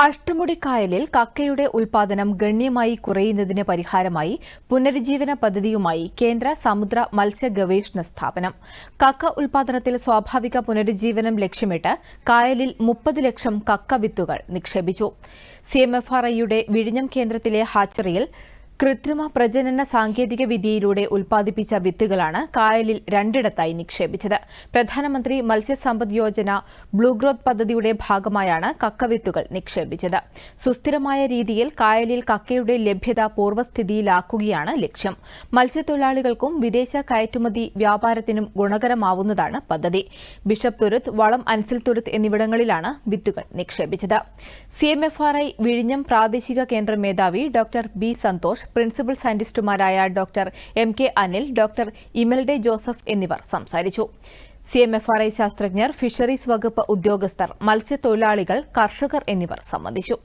അഷ്ടമുടി കായലിൽ കക്കയുടെ ഉൽപാദനം ഗണ്യമായി കുറയുന്നതിന് പരിഹാരമായി പുനരുജ്ജീവന പദ്ധതിയുമായി കേന്ദ്ര സമുദ്ര മത്സ്യ ഗവേഷണ സ്ഥാപനം. കക്ക ഉൽപാദനത്തിൽ സ്വാഭാവിക പുനരുജ്ജീവനം ലക്ഷ്യമിട്ട് കായലിൽ മുപ്പത് ലക്ഷം കക്ക വിത്തുകൾ നിക്ഷേപിച്ചു. സിഎംഎഫ്ആർഐയുടെ വിഴിഞ്ഞം കേന്ദ്രത്തിലെ ഹാച്ചറിയിൽ കൃത്രിമ പ്രജനന സാങ്കേതിക വിദ്യയിലൂടെ ഉൽപ്പാദിപ്പിച്ച വിത്തുകളാണ് കായലിൽ രണ്ടിടത്തായി നിക്ഷേപിച്ചത്. പ്രധാനമന്ത്രി മത്സ്യസമ്പദ് യോജന ബ്ലൂഗ്രോത്ത് പദ്ധതിയുടെ ഭാഗമായാണ് കക്കവിത്തുകൾ നിക്ഷേപിച്ചത്. സുസ്ഥിരമായ രീതിയിൽ കായലിൽ കക്കയുടെ ലഭ്യത പൂർവസ്ഥിതിയിലാക്കുകയാണ് ലക്ഷ്യം. മത്സ്യത്തൊഴിലാളികൾക്കും വിദേശ കയറ്റുമതി വ്യാപാരത്തിനും ഗുണകരമാവുന്നതാണ് പദ്ധതി. ബിഷപ്പ് തുരുത്ത് വളം അൻസിൽ തുരുത്ത് എന്നിവിടങ്ങളിലാണ് വിത്തുകൾ നിക്ഷേപിച്ചത്. സിഎംഎഫ്ആർഐ വിഴിഞ്ഞം പ്രാദേശിക കേന്ദ്ര മേധാവി doctor B Santhosh principal സയന്റിസ്റ്റുമാരായ doctor M K Anil doctor Imelda Joseph എന്നിവർ സംസാരിച്ചു. C M F R I ശാസ്ത്രജ്ഞർ ഫിഷറീസ് വകുപ്പ് ഉദ്യോഗസ്ഥർ മത്സ്യത്തൊഴിലാളികൾ കർഷകർ എന്നിവർ സംബന്ധിച്ചു.